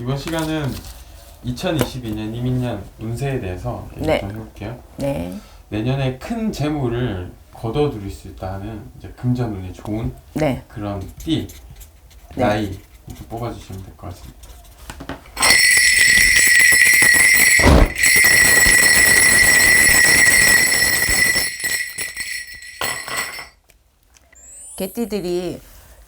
이번 시간은 2022년 이민년 운세에 대해서 얘기 네. 좀 해볼게요. 네. 내년에 큰 재물을 거둬들일 수 있다는 이제 금전운이 좋은 네. 그런 띠, 네. 나이 이렇게 뽑아주시면 될 것 같습니다. 개띠들이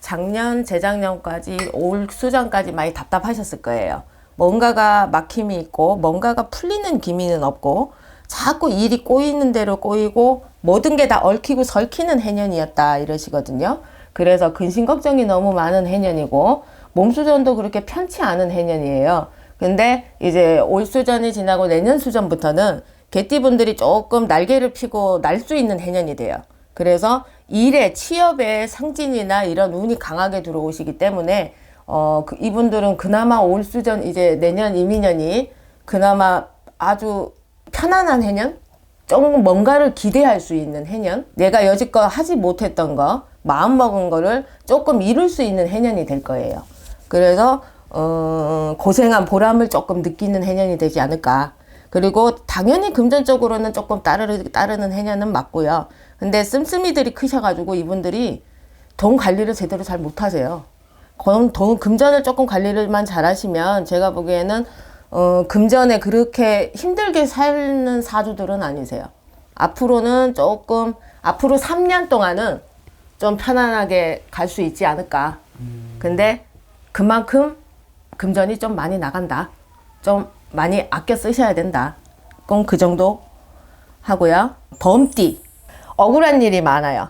작년, 재작년까지 올 수전까지 많이 답답하셨을 거예요. 뭔가가 막힘이 있고 뭔가가 풀리는 기미는 없고 자꾸 일이 꼬이는 대로 꼬이고 모든 게 다 얽히고 설키는 해년이었다 이러시거든요. 그래서 근심 걱정이 너무 많은 해년이고 몸수전도 그렇게 편치 않은 해년이에요. 근데 이제 올 수전이 지나고 내년 수전부터는 개띠분들이 조금 날개를 피고 날 수 있는 해년이 돼요. 그래서 일에 취업에 상진이나 이런 운이 강하게 들어오시기 때문에 어, 그 이분들은 그나마 올 수전 이제 내년 이민년이 그나마 아주 편안한 해년? 조금 뭔가를 기대할 수 있는 해년? 내가 여지껏 하지 못했던 거, 마음 먹은 거를 조금 이룰 수 있는 해년이 될 거예요. 그래서 어, 고생한 보람을 조금 느끼는 해년이 되지 않을까. 그리고 당연히 금전적으로는 조금 따르, 따르는 해년은 맞고요. 근데 씀씀이들이 크셔가지고 이분들이 돈 관리를 제대로 잘 못하세요. 돈, 돈, 금전을 조금 관리를만 잘하시면 제가 보기에는 어, 금전에 그렇게 힘들게 사는 사주들은 아니세요. 앞으로는 조금 앞으로 3년 동안은 좀 편안하게 갈 수 있지 않을까. 근데 그만큼 금전이 좀 많이 나간다. 좀 많이 아껴 쓰셔야 된다. 그럼 그 정도 하고요. 범띠. 억울한 일이 많아요.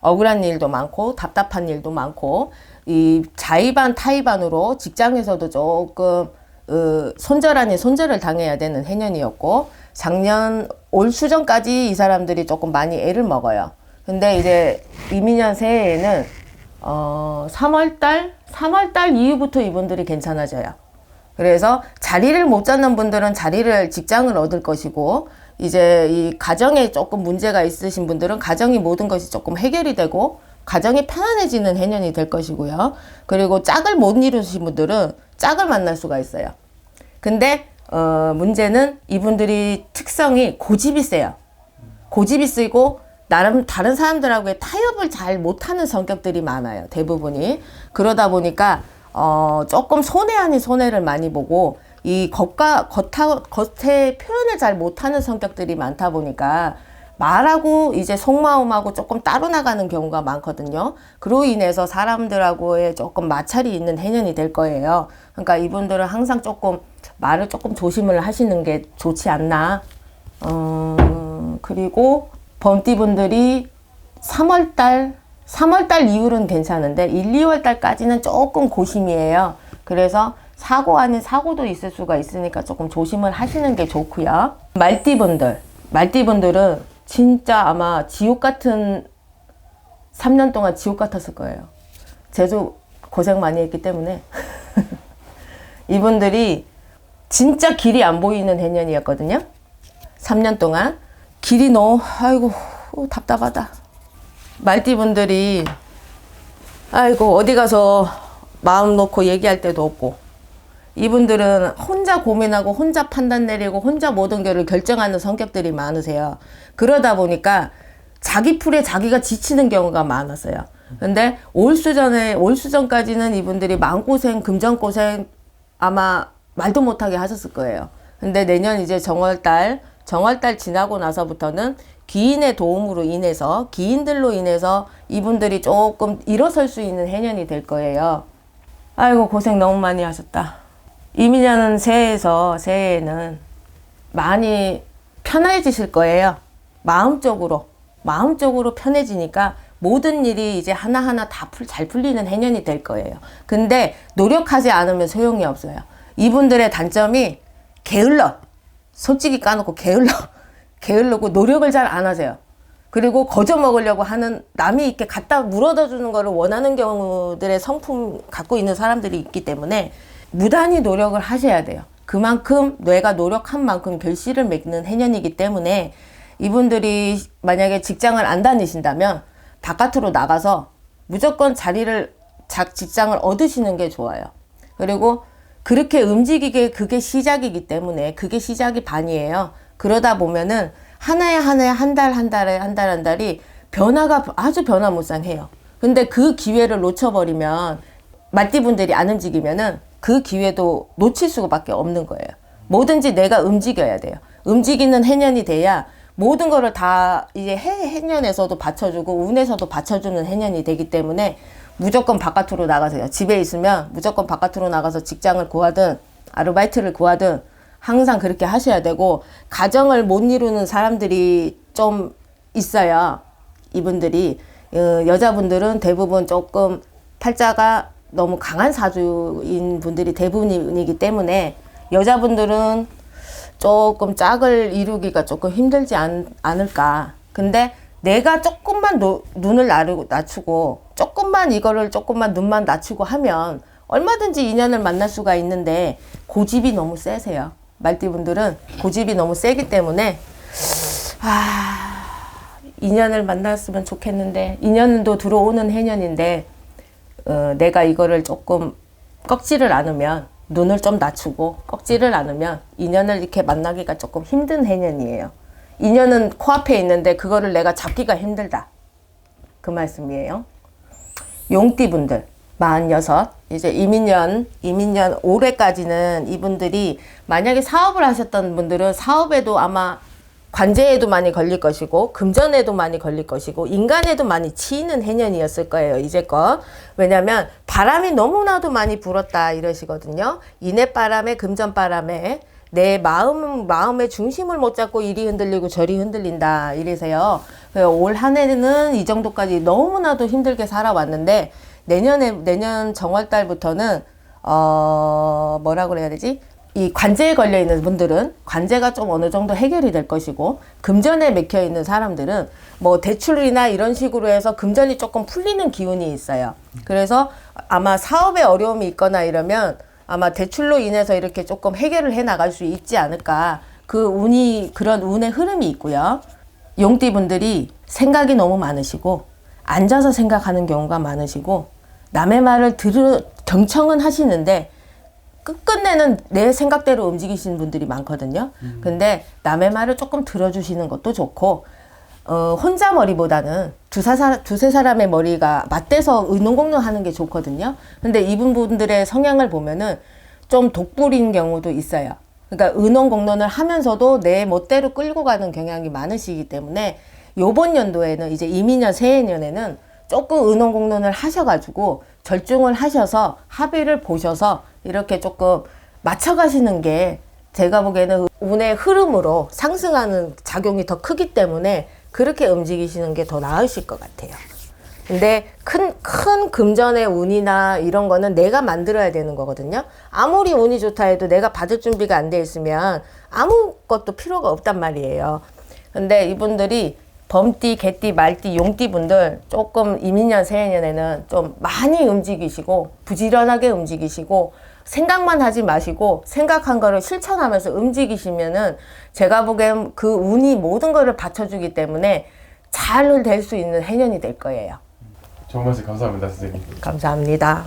억울한 일도 많고 답답한 일도 많고 이 자의반 타의반으로 직장에서도 조금 어, 손절 아닌 손절을 당해야 되는 해년이었고 작년 올 수전까지 이 사람들이 조금 많이 애를 먹어요. 근데 이제 이민년 새해에는 어, 3월달 3월달 이후부터 이분들이 괜찮아져요. 그래서 자리를 못 잡는 분들은 자리를 직장을 얻을 것이고 이제 이 가정에 조금 문제가 있으신 분들은 가정이 모든 것이 조금 해결이 되고 가정이 편안해지는 해년이 될 것이고요. 그리고 짝을 못 이루신 분들은 짝을 만날 수가 있어요. 근데 어 문제는 이분들이 특성이 고집이 세요. 고집이 세고 나름 다른 사람들하고의 타협을 잘 못하는 성격들이 많아요. 대부분이 그러다 보니까 어 조금 손해 아닌 손해를 많이 보고 이 겉과 겉하, 겉에 표현을 잘 못하는 성격들이 많다 보니까 말하고 이제 속마음하고 조금 따로 나가는 경우가 많거든요. 그로 인해서 사람들하고의 조금 마찰이 있는 해년이 될 거예요. 그러니까 이분들은 항상 조금 말을 조금 조심을 하시는 게 좋지 않나. 어, 그리고 범띠분들이 3월달, 3월달 이후로는 괜찮은데 1, 2월달까지는 조금 고심이에요. 그래서 사고 아닌 사고도 있을 수가 있으니까 조금 조심을 하시는 게 좋고요. 말띠분들, 말띠분들은 진짜 아마 지옥 같은 3년 동안 지옥 같았을 거예요. 제도 고생 많이 했기 때문에 이분들이 진짜 길이 안 보이는 해년이었거든요. 3년 동안 길이 너무 아이고 답답하다. 말띠분들이 아이고 어디 가서 마음 놓고 얘기할 데도 없고 이분들은 혼자 고민하고 혼자 판단 내리고 혼자 모든 것을 결정하는 성격들이 많으세요. 그러다 보니까 자기 풀에 자기가 지치는 경우가 많았어요. 근데 올 수전에 올 수전까지는 이분들이 마음고생, 금전고생 아마 말도 못하게 하셨을 거예요. 근데 내년 이제 정월달, 정월달 지나고 나서부터는 기인의 도움으로 인해서 기인들로 인해서 이분들이 조금 일어설 수 있는 해년이 될 거예요. 아이고 고생 너무 많이 하셨다. 이민년 새해에서 새해에는 많이 편해지실 거예요. 마음적으로 마음적으로 편해지니까 모든 일이 이제 하나하나 다 잘 풀리는 해년이 될 거예요. 근데 노력하지 않으면 소용이 없어요. 이분들의 단점이 게을러. 솔직히 까놓고 게을러. 게을르고 노력을 잘 안 하세요. 그리고 거저 먹으려고 하는 남이 이렇게 갖다 물어다 주는 거를 원하는 경우들의 성품 갖고 있는 사람들이 있기 때문에 무단히 노력을 하셔야 돼요. 그만큼 뇌가 노력한 만큼 결실을 맺는 해년이기 때문에 이분들이 만약에 직장을 안 다니신다면 바깥으로 나가서 무조건 자리를 작 직장을 얻으시는 게 좋아요. 그리고 그렇게 움직이게 그게 시작이기 때문에 그게 시작이 반이에요. 그러다 보면은 하나에 하나에 한 달 한 달에 한 달한 달이 변화가 아주 변화무쌍해요. 근데 그 기회를 놓쳐버리면 말띠분들이 안 움직이면은 그 기회도 놓칠 수밖에 없는 거예요. 뭐든지 내가 움직여야 돼요. 움직이는 해년이 돼야 모든 거를 다 이제 해, 해년에서도 받쳐주고 운에서도 받쳐주는 해년이 되기 때문에 무조건 바깥으로 나가세요. 집에 있으면 무조건 바깥으로 나가서 직장을 구하든 아르바이트를 구하든 항상 그렇게 하셔야 되고 가정을 못 이루는 사람들이 좀 있어요. 이분들이 어, 여자분들은 대부분 조금 팔자가 너무 강한 사주인 분들이 대부분이기 때문에 여자분들은 조금 짝을 이루기가 조금 힘들지 않, 않을까. 근데 내가 조금만 노- 눈을 나르고 낮추고 조금 만 이거를 조금만 눈만 낮추고 하면 얼마든지 인연을 만날 수가 있는데 고집이 너무 세세요. 말띠분들은 고집이 너무 세기 때문에 아 인연을 만났으면 좋겠는데 인연도 들어오는 해년인데 어, 내가 이거를 조금 꺾지를 않으면 눈을 좀 낮추고 꺾지를 않으면 인연을 이렇게 만나기가 조금 힘든 해년이에요. 인연은 코앞에 있는데 그거를 내가 잡기가 힘들다. 그 말씀이에요. 용띠분들 46 이제 이민년 이민년 올해까지는 이분들이 만약에 사업을 하셨던 분들은 사업에도 아마 관제에도 많이 걸릴 것이고 금전에도 많이 걸릴 것이고 인간에도 많이 치이는 해년이었을 거예요 이제껏. 왜냐하면 바람이 너무나도 많이 불었다 이러시거든요. 인해바람에 금전바람에 내 마음 마음의 중심을 못 잡고 이리 흔들리고 저리 흔들린다 이래서요 올 한 해는 이 정도까지 너무나도 힘들게 살아왔는데 내년에 내년 정월 달부터는 어 뭐라 그래야 되지 이 관제에 걸려 있는 분들은 관제가 좀 어느 정도 해결이 될 것이고 금전에 맥혀 있는 사람들은 뭐 대출이나 이런 식으로 해서 금전이 조금 풀리는 기운이 있어요. 그래서 아마 사업에 어려움이 있거나 이러면 아마 대출로 인해서 이렇게 조금 해결을 해 나갈 수 있지 않을까. 그 운이 그런 운의 흐름이 있고요. 용띠 분들이 생각이 너무 많으시고 앉아서 생각하는 경우가 많으시고 남의 말을 들으 경청은 하시는데 끝끝내는 내 생각대로 움직이시는 분들이 많거든요. 근데 남의 말을 조금 들어주시는 것도 좋고, 어, 혼자 머리보다는 두세, 사, 두세 사람의 머리가 맞대서 의논공론 하는 게 좋거든요. 근데 이분 분들의 성향을 보면은 좀 독불인 경우도 있어요. 그러니까 의논 공론을 하면서도 내 멋대로 끌고 가는 경향이 많으시기 때문에 요번 연도에는 이제 이민년 새해년에는 조금 의논 공론을 하셔가지고 절중을 하셔서 합의를 보셔서 이렇게 조금 맞춰가시는 게 제가 보기에는 운의 흐름으로 상승하는 작용이 더 크기 때문에 그렇게 움직이시는 게 더 나으실 것 같아요. 근데 큰, 큰 금전의 운이나 이런 거는 내가 만들어야 되는 거거든요. 아무리 운이 좋다 해도 내가 받을 준비가 안 돼 있으면 아무것도 필요가 없단 말이에요. 근데 이분들이 범띠, 개띠, 말띠, 용띠 분들 조금 이민년, 새해년에는 좀 많이 움직이시고 부지런하게 움직이시고 생각만 하지 마시고 생각한 거를 실천하면서 움직이시면은 제가 보기엔 그 운이 모든 거를 받쳐주기 때문에 잘 될 수 있는 해년이 될 거예요. 말씀 감사합니다, 선생님. 감사합니다.